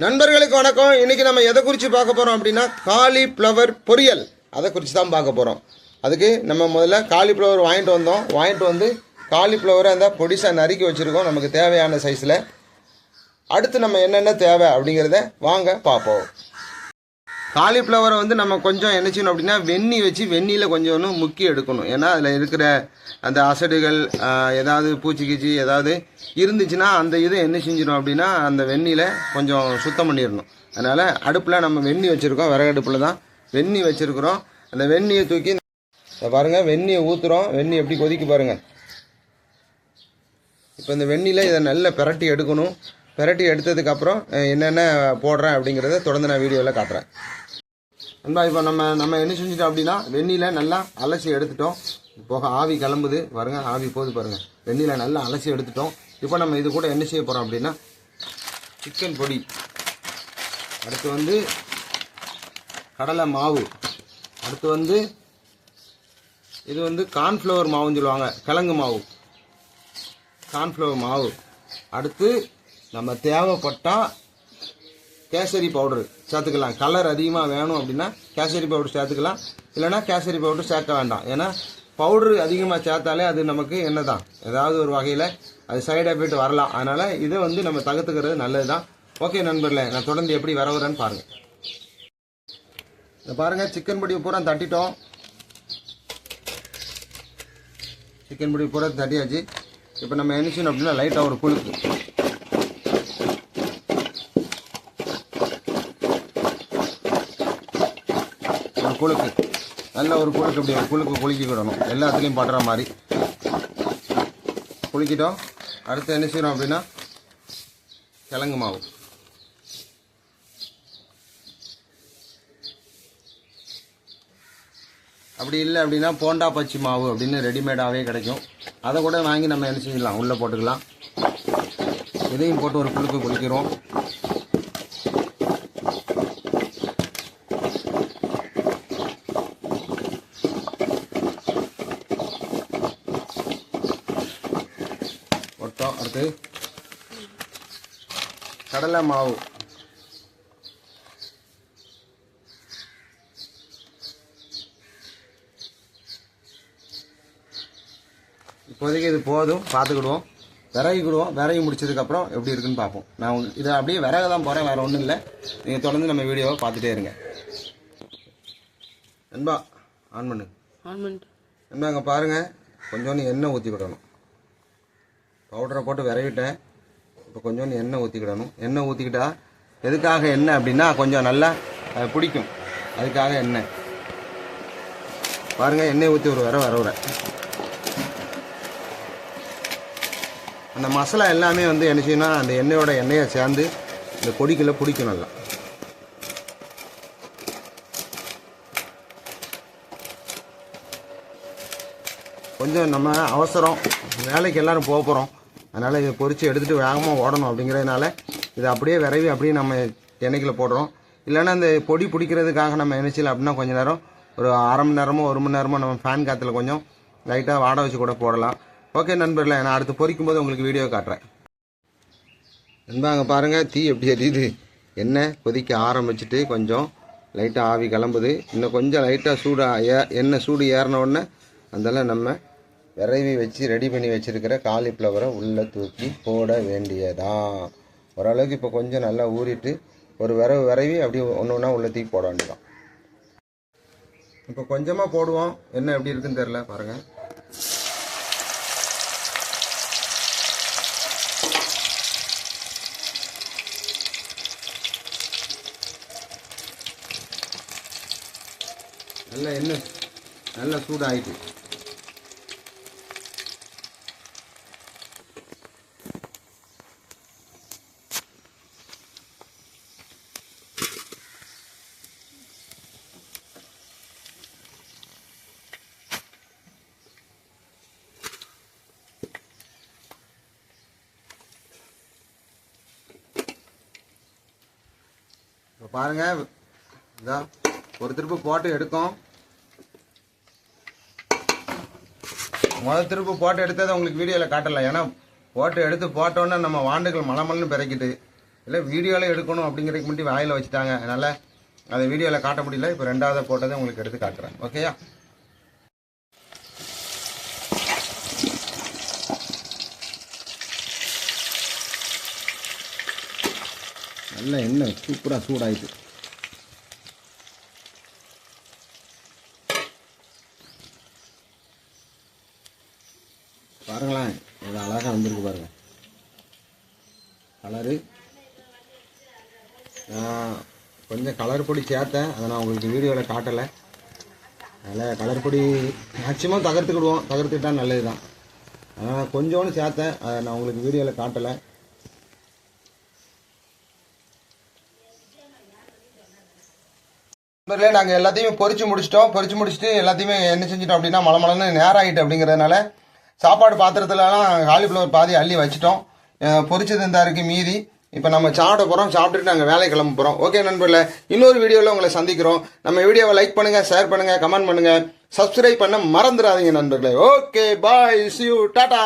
நண்பர்களுக்கு வணக்கம். இன்னைக்கு நம்ம எதை குறித்து பார்க்க போகிறோம் அப்படின்னா காலிஃப்ளவர் பொரியல். அதை குறித்து தான் பார்க்க போகிறோம் அதுக்கு நம்ம முதல்ல காலிஃப்ளவர் வாங்கிட்டு வந்தோம். வாங்கிட்டு வந்து காலிஃப்ளவரை அந்த பொடிசாக நறுக்கி வச்சுருக்கோம். நமக்கு தேவையான சைஸில் அடுத்து நம்ம என்னென்ன தேவை அப்படிங்கிறத வாங்க பார்ப்போம். காலிஃப்ளவரை வந்து நம்ம கொஞ்சம் என்ன செய்யணும் அப்படின்னா வெந்நி வச்சு வெந்நியில் கொஞ்சம் ஒன்று முக்கி எடுக்கணும். ஏன்னா அதில் இருக்கிற அந்த அசடுகள் ஏதாவது பூச்சி கீச்சி ஏதாவது இருந்துச்சுன்னா அந்த இதை என்ன செஞ்சிடும் அப்படின்னா அந்த வெந்நியில் கொஞ்சம் சுத்தம் பண்ணிடணும். அதனால் அடுப்பில் நம்ம வெந்நி வச்சுருக்கோம் விறகு அடுப்பில் தான் வெந்நி வச்சுருக்குறோம். அந்த வெந்நியை தூக்கி பாருங்கள் வெந்நியை ஊற்றுறோம் வெந்நி எப்படி கொதிக்க பாருங்கள் இப்போ இந்த வெந்நியில் இதை நல்லா பிரட்டி எடுக்கணும். பிரட்டி எடுத்ததுக்கப்புறம் என்னென்ன போடுறேன் அப்படிங்கிறத தொடர்ந்து நான் வீடியோவில் காட்டுறேன். நண்பா இப்போ நம்ம நம்ம என்ன செஞ்சிட்டோம் அப்படின்னா வெந்நியில் நல்லா அலசி எடுத்துட்டோம். போக ஆவி கிளம்புது. பாருங்க ஆவி போகுது பாருங்க. வெந்நியில் நல்லா அலசி எடுத்துட்டோம். இப்போ நம்ம இது கூட என்ன செய்ய போகிறோம் அப்படின்னா சிக்கன் பொடி. அடுத்து வந்து கடலை மாவு. அடுத்து வந்து இது வந்து கார்ன்ஃப்ளவர் மாவுன்னு சொல்லுவாங்க. கிழங்கு மாவு. கார்ன்ஃப்ளவர் மாவு. அடுத்து நம்ம தேவைப்பட்டால் கேசரி பவுடர் சேர்த்துக்கலாம். கலர் அதிகமாக வேணும் அப்படின்னா கேசரி பவுடர் சேர்த்துக்கலாம். இல்லைனா கேசரி பவுடர் சேர்க்க வேண்டாம். ஏன்னா பவுடரு அதிகமாக சேர்த்தாலே அது நமக்கு என்ன தான் ஏதாவது ஒரு வகையில் அது சைடு எஃபெக்ட் வரலாம். அதனால் இதை வந்து நம்ம தகுத்துக்கிறது நல்லது தான் ஓகே நண்பர்களே நான் தொடர்ந்து எப்படி வர வரேன்னு பாருங்கள் இதை பாருங்கள் சிக்கன் பொடி பூரா தட்டிட்டோம். சிக்கன் பொடி பூரா தட்டியாச்சு. இப்போ நம்ம என்ன செய்யணும் அப்படின்னா லைட்டாக ஒரு குழுக்கு குழுக்கு. நல்ல ஒரு குழுக்கு இப்படி ஒரு குழுக்கு குலுக்கிக்கிடணும் எல்லாத்துலேயும் படுற மாதிரி. குலுக்கிட்டோம் அடுத்து என்ன செய்யணும் அப்படின்னா கிழங்கு மாவு. அப்படி இல்லை அப்படின்னா போண்டா பச்சி மாவு அப்படின்னு ரெடிமேடாகவே கிடைக்கும். அதை கூட வாங்கி நம்ம என்ன செய்யலாம்? உள்ளே போட்டுக்கலாம். இதையும் போட்டு ஒரு குழுக்கு குளிக்கிறோம் அடுத்து கடலை மாவு. இப்போதைக்கு இது போதும். பார்த்துக்கிடுவோம். விறகிக்கிடுவோம். விறகி முடிச்சதுக்கப்புறம் எப்படி இருக்குன்னு பார்ப்போம். நான் இதை அப்படியே விறகு தான் போகிறேன் வேறு ஒன்றும் இல்லை. நீங்கள் தொடர்ந்து நம்ம வீடியோவை பார்த்துட்டே இருங்க. நண்பா ஆன் பண்ணு. ஆன் பண்ணிட்டு. நண்பா அங்கே பாருங்கள் கொஞ்சோண்டு எண்ணெய் ஊற்றிக்கிடணும் பவுடரை போட்டு விரவிட்டேன். இப்போ கொஞ்சோண்டு எண்ணெய் ஊற்றிக்கிடணும் எண்ணெய் ஊற்றிக்கிட்டா எதுக்காக எண்ணெய் அப்படின்னா கொஞ்சம் நல்லா பிடிக்கும். அதுக்காக எண்ணெய். பாருங்கள் எண்ணெய் ஊற்றி ஒரு வர வரவுறேன் அந்த மசாலா எல்லாமே வந்து என்ன செய்யணும்னா அந்த எண்ணெயோட எண்ணெயை சேர்ந்து இந்த கொடிக்குள்ள பிடிக்கும் நல்லா. கொஞ்சம் நம்ம அவசரம் வேலைக்கு எல்லோரும் போக போகிறோம் அதனால் இதை பொரித்து எடுத்துகிட்டு வேகமாக ஓடணும் அப்படிங்கிறதுனால இதை அப்படியே விரைவி அப்படியே நம்ம எண்ணெய்க்கில் போடுறோம் இல்லைன்னா அந்த பொடி பிடிக்கிறதுக்காக நம்ம என்ன அப்படின்னா கொஞ்ச நேரம் ஒரு அரை மணி நேரமோ ஒரு மணி நேரமோ நம்ம ஃபேன் காற்றுல கொஞ்சம் லைட்டாக வாட வச்சு கூட போடலாம். ஓகே நண்பர்களே நான் அடுத்து பொரிக்கும் போது உங்களுக்கு வீடியோ காட்டுறேன். நண்பா அங்கே பாருங்கள் தீ எப்படி எரியுது? எண்ணெய் கொதிக்க ஆரம்பிச்சிட்டு கொஞ்சம் லைட்டாக ஆவி கிளம்புது. இன்னும் கொஞ்சம் லைட்டாக சூடாக ஏ எண்ணெய் சூடு ஏறின உடனே அதெல்லாம் நம்ம விரைவி வச்சு ரெடி பண்ணி வச்சுருக்கிற காலிஃப்ளவரை உள்ளே தூக்கி போட வேண்டியதான் ஓரளவுக்கு இப்போ கொஞ்சம் நல்லா ஊறிட்டு ஒரு விரவு விரைவி அப்படியே ஒன்று ஒன்றா உள்ளே தூக்கி போட வேண்டியதான் இப்போ கொஞ்சமாக போடுவோம். என்ன எப்படி இருக்குன்னு தெரில பாருங்கள் நல்லா எண்ணெய் நல்ல சூடாகிட்டு பாருங்கள் பாருங்க ஒரு திருப்பு போட்டு எடுக்கும். முதல் திருப்பு போட்டு எடுத்ததை உங்களுக்கு வீடியோவில் காட்டலை ஏன்னா போட்டு எடுத்து போட்டோன்னே நம்ம வாண்டுகள் மலமல்னு பிறக்கிட்டு இல்லை வீடியோவில் எடுக்கணும் அப்படிங்கிறதுக்கு முன்னாடி வாயில் வச்சுட்டாங்க. அதனால் அதை வீடியோவில் காட்ட முடியல. இப்போ ரெண்டாவது போட்டதை உங்களுக்கு எடுத்து காட்டுறேன். ஓகேயா? நல்ல எண்ணெய் சூப்பராக சூடாயிட்டு. பாருங்களேன் இது அழகாக வந்திருக்கு பாருங்க. கலரு. கொஞ்சம் கலர் பொடி சேர்த்தேன். அதை நான் உங்களுக்கு வீடியோவில் காட்டலை. அதில் கலர் பொடி மேக்சிமம் தகர்த்துக்கிடுவோம். தகர்த்துக்கிட்டால் நல்லது தான் அதனால் கொஞ்சோன்னு சேர்த்தேன். அதை நான் உங்களுக்கு வீடியோவில் காட்டலை. இல்லை நாங்கள் எல்லாத்தையுமே பொறிச்சு முடிச்சிட்டோம். பொறிச்சு முடிச்சுட்டு எல்லாத்தையுமே என்ன செஞ்சிட்டோம் அப்படின்னா மலை மலைன்னு நேரம் ஆகிட்டு அப்படிங்கிறதுனால சாப்பாடு பாத்திரத்துலலாம் காலிஃப்ளவர் பாதி அள்ளி வச்சிட்டோம். பொறிச்சது இந்த மீதி. இப்போ நம்ம சாப்பிட போகிறோம் சாப்பிட்டுட்டு நாங்கள் வேலை கிளம்ப போகிறோம் ஓகே நண்பர்களே இன்னொரு வீடியோவில் உங்களை சந்திக்கிறோம். நம்ம வீடியோவை லைக் பண்ணுங்கள் ஷேர் பண்ணுங்கள் கமெண்ட் பண்ணுங்கள் சப்ஸ்கிரைப் பண்ண மறந்துடாதீங்க நண்பர்களே. Okay bye see you Tata